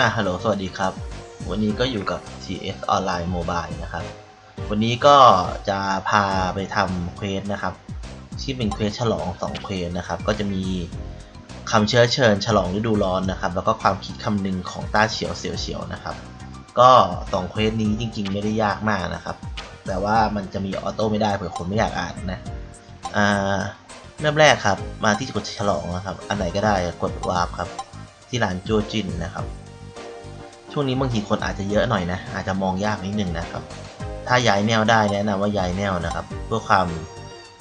อะฮัลโหล สวัสดีครับ วันนี้ก็อยู่กับ CS Online Mobile นะครับ วันนี้ก็จะพาไปทำเควสนะครับ ที่เป็นเควสฉลอง2เควสนะครับ ก็จะมีคำเชื้อเชิญฉลองฤดูร้อนนะครับ แล้วก็ความคิดคำนึงของต้าเฉียวเสียวเฉียวนะครับ ก็2เควสนี้จริง ๆ ไม่ได้ยากมากนะครับ แต่ว่ามันจะมีออโต้ไม่ได้เผื่อคนไม่อยากอ่านนะ อ่า เริ่มแรกครับ มาที่กดฉลองนะครับ อันไหนก็ได้กดวาร์ปครับ ที่ร้านโจจินนะครับ ช่วงนี้บางทีคนอาจจะเยอะหน่อยนะ อาจจะมองยากนิดนึงนะครับ ถ้าย้ายแนวได้แนะนำว่าย้ายแนวนะครับ เพื่อความ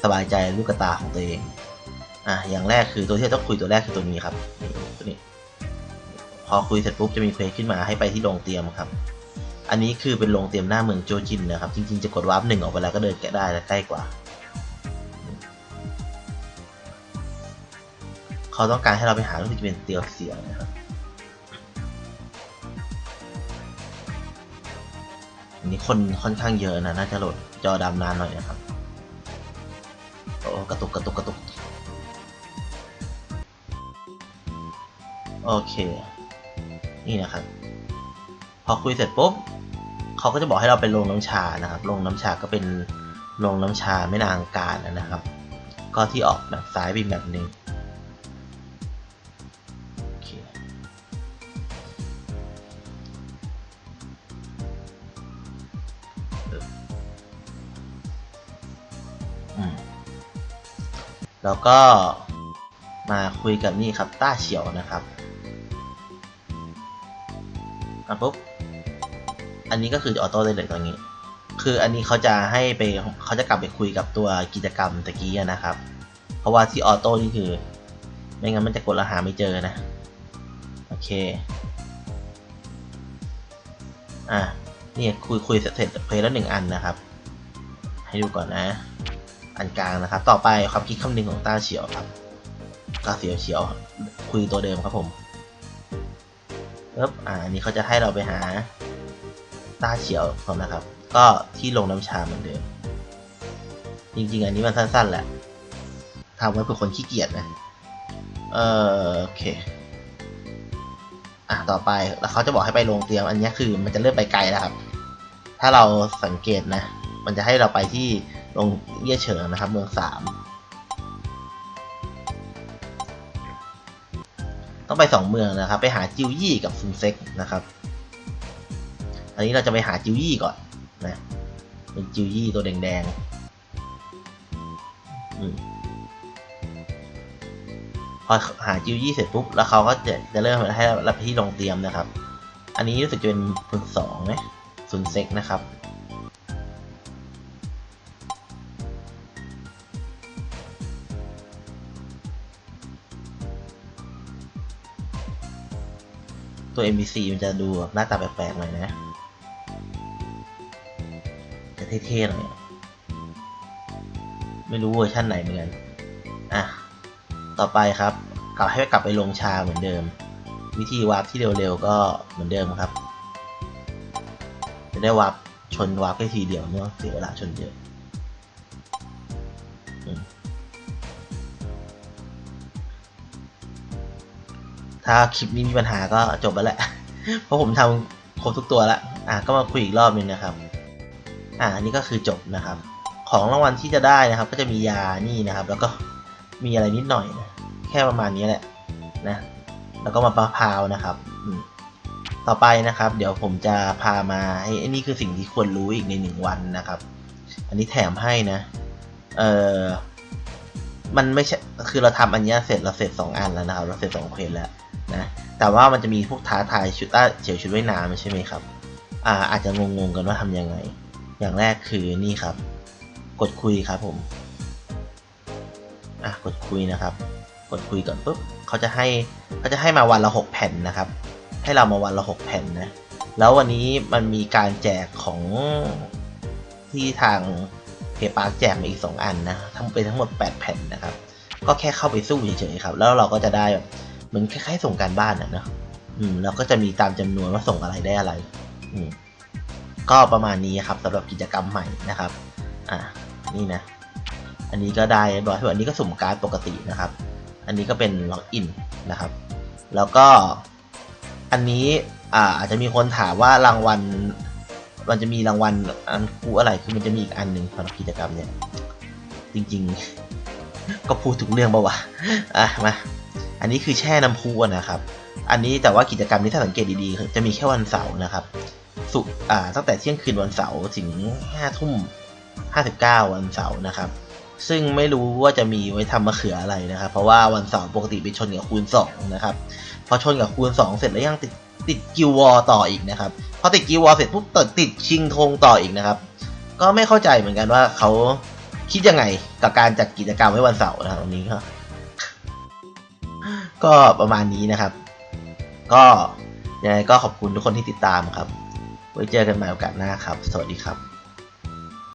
สบายใจลูกตาของตัวเอง อะอย่างแรกคือตัวที่เราต้องคุยตัวแรกคือตัวนี้ครับนี่ตัวนี้ พอคุยเสร็จปุ๊บจะมีเควสขึ้นมาให้ไปที่โรงเตรียมครับ อันนี้คือเป็นโรงเตรียมหน้าเมืองโจจินนะครับ จริงๆจะกดวาร์ปหนึ่งออกไปแล้วก็เดินแกะได้และใกล้กว่า เขาต้องการให้เราไปหารู้สึกจะเป็นเตียวเสียงนะครับ นี้คนค่อนข้างเยอะนะน่าจะโหลดจอดำนานหน่อยนะครับโอ้กระตุกกระตุกกระตุกโอเค นี่นะครับ พอคุยเสร็จปุ๊บเขาก็จะบอกให้เราไปลงน้ำชานะครับลงน้ำชาก็เป็นลงน้ำชาแม่นางการนะครับ ก็ที่ออกแบบซ้ายไปแบบหนึ่ง แล้วก็มาคุยกับนี่ครับต้าเฉียวนะครับอะปุ๊บอันนี้ก็คือออโต้ได้เลยตรงนี้ คืออันนี้เขาจะให้ไปเขาจะกลับไปคุยกับตัวกิจกรรมตะกี้นะครับ เพราะว่าที่ออโต้นี่คือ ไม่งั้นมันจะกดแล้วหาไม่เจอนะ โอเค อะนี่คุยคุยเสร็จเสร็จเพลย์แล้วหนึ่งอันนะครับ ให้ดูก่อนนะ อันกลางนะครับ ต่อไปความคิดคำนึงของต้าเฉียวครับต้าเฉียวเฉียวคุยตัวเดิมครับผมปึ๊บอ่าอันนี้เขาจะให้เราไปหาต้าเฉียวเขานะครับ ก็ที่ลงน้ำชาเหมือนเดิม จริงๆ อันนี้มันสั้นๆแหละทำไว้เพื่อคนขี้เกียจนะ เออโอเค อะต่อไปแล้วเขาจะบอกให้ไปโรงเตรียม อันนี้คือมันจะเริ่มไปไกลแล้วครับ ถ้าเราสังเกตนะ มันจะให้เราไปที่ โรงเยี่ยเฉิงนะครับ เมืองสามต้องไปสองเมืองนะครับ ไปหาจิวยี่กับซุนเซ็กนะครับ อันนี้เราจะไปหาจิวยี่ก่อนนะเป็นจิวยี่ตัวแดงๆพอหาจิวยี่เสร็จปุ๊บแล้วเขาก็จะจะเริ่มให้เราไปที่โรงเตรียมนะครับ อันนี้รู้สึกจะเป็นคุณสองนะซุนเซ็กนะครับ ตัว NPC มันจะดูหน้าตาแปลกๆหน่อยนะ จะเท่ๆหน่อยไม่รู้เวอร์ชั่นไหนเหมือนกัน อะ ต่อไปครับ กลับให้กลับไปลงชาเหมือนเดิม วิธีวาร์ปที่เร็วๆก็เหมือนเดิมครับ จะได้วาร์ปชนวาร์ปแค่ทีเดียวเนาะเสียเวลาชนเยอะ ถ้าคลิปนี้มีปัญหาก็จบแล้วแหละ เพราะผมทำครบทุกตัวแล้วอะก็มาคุยอีกรอบนึงนะครับ อะอันนี้ก็คือจบนะครับ ของรางวัลที่จะได้นะครับ ก็จะมียานี่นะครับ แล้วก็มีอะไรนิดหน่อยนะแค่ประมาณนี้แหละนะ แล้วก็มาปะพาวนะครับต่อไปนะครับ เดี๋ยวผมจะพามาให้นนี้คือสิ่งที่ควรรู้อีกในหนึ่งวันนะครับ อันนี้แถมให้นะเออมันไม่ใช่ คือเราทำอันนี้เสร็จเราเสร็จสองอันแล้วนะครับ เราเสร็จสองเควสแล้ว นะแต่ว่ามันจะมีพวกท้าทายชุดเฉียวชุดว่ายน้ำใช่ไหมครับอ่าอาจจะงงๆกันว่าทำยังไง อย่างแรกคือนี่ครับ กดคุยครับผมอะกดคุยนะครับ กดคุยก่อนปุ๊บเขาจะให้เขาจะให้มาวันละหกแผ่นนะครับ ให้เรามาวันละหกแผ่นนะแล้ววันนี้มันมีการแจกของที่ทางเพปาร์แจกมาอีกสองอันนะทั้งเป็นทั้งหมดแปดแผ่นนะครับ ก็แค่เข้าไปสู้เฉยๆครับ แล้วเราก็จะได้แบบ เหมือนคล้ายๆส่งการบ้านนะเนอะอืมแล้วก็จะมีตามจำนวนว่าส่งอะไรได้อะไร อืมก็ประมาณนี้ครับสำหรับกิจกรรมใหม่นะครับ อะนี่นะ อันนี้ก็ได้เรียบร้อยส่วนอันนี้ก็สุ่มการ์ดปกตินะครับ อันนี้ก็เป็นล็อกอินนะครับ แล้วก็อันนี้อ่าอาจจะมีคนถามว่ารางวัล มันจะมีรางวัลอันกูอะไรคือมันจะมีอีกอันหนึ่งสำหรับกิจกรรมเนี่ย จริง ๆ ก็พูดถูกเรื่องปะวะอะมา อันนี้คือแช่น้ำพุนะครับ อันนี้แต่ว่ากิจกรรมนี้ถ้าสังเกตดีๆ จะมีแค่วันเสาร์นะครับ สุอ่าตั้งแต่เที่ยงคืนวันเสาร์ถึงห้าทุ่มห้าสิบเก้าวันเสาร์นะครับ ซึ่งไม่รู้ว่าจะมีไว้ทำมะเขืออะไรนะครับ เพราะว่าวันเสาร์ปกติไปชนกับคูณสองนะครับ พอชนกับคูณสองเสร็จแล้วยังติดติดกิววอต่ออีกนะครับ พอติดกิววอเสร็จปุ๊บติดติดชิงธงต่ออีกนะครับ ก็ไม่เข้าใจเหมือนกันว่าเขาคิดยังไงกับการจัดกิจกรรมไว้วันเสาร์นะครับวันนี้ก็ ก็ประมาณนี้นะครับ ก็ยังไงก็ขอบคุณทุกคนที่ติดตามครับ ไว้เจอกันใหม่โอกาสหน้าครับ สวัสดีครับ